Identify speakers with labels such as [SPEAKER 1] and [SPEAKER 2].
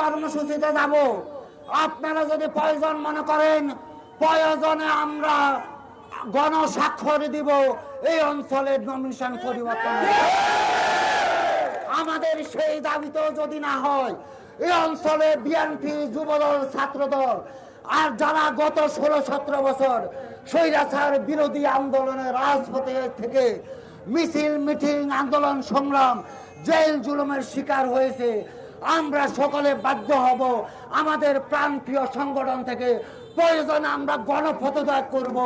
[SPEAKER 1] কর্মসূচিতে যাব। আপনারা যদি প্রয়োজন মনে করেন, প্রয়োজনে আমরা গণস্বাক্ষর দিব। এই অঞ্চলের নমিনেশন পরিবর্তন আমাদের সেই দাবিতেও যদি না হয়, এই অঞ্চলে বিএনপি যুবদল, ছাত্রদল, আর যারা গত ষোলো সতেরো বছর স্বৈরাচার বিরোধী আন্দোলনে রাজপথে থেকে মিছিল, মিটিং, আন্দোলন, সংগ্রাম, জেল, জুলুমের শিকার হয়েছে আমরা সকলে বাধ্য হব। আমাদের প্রাণপ্রিয় সংগঠন থেকে প্রয়োজন আমরা গণপথত্যাগ করব।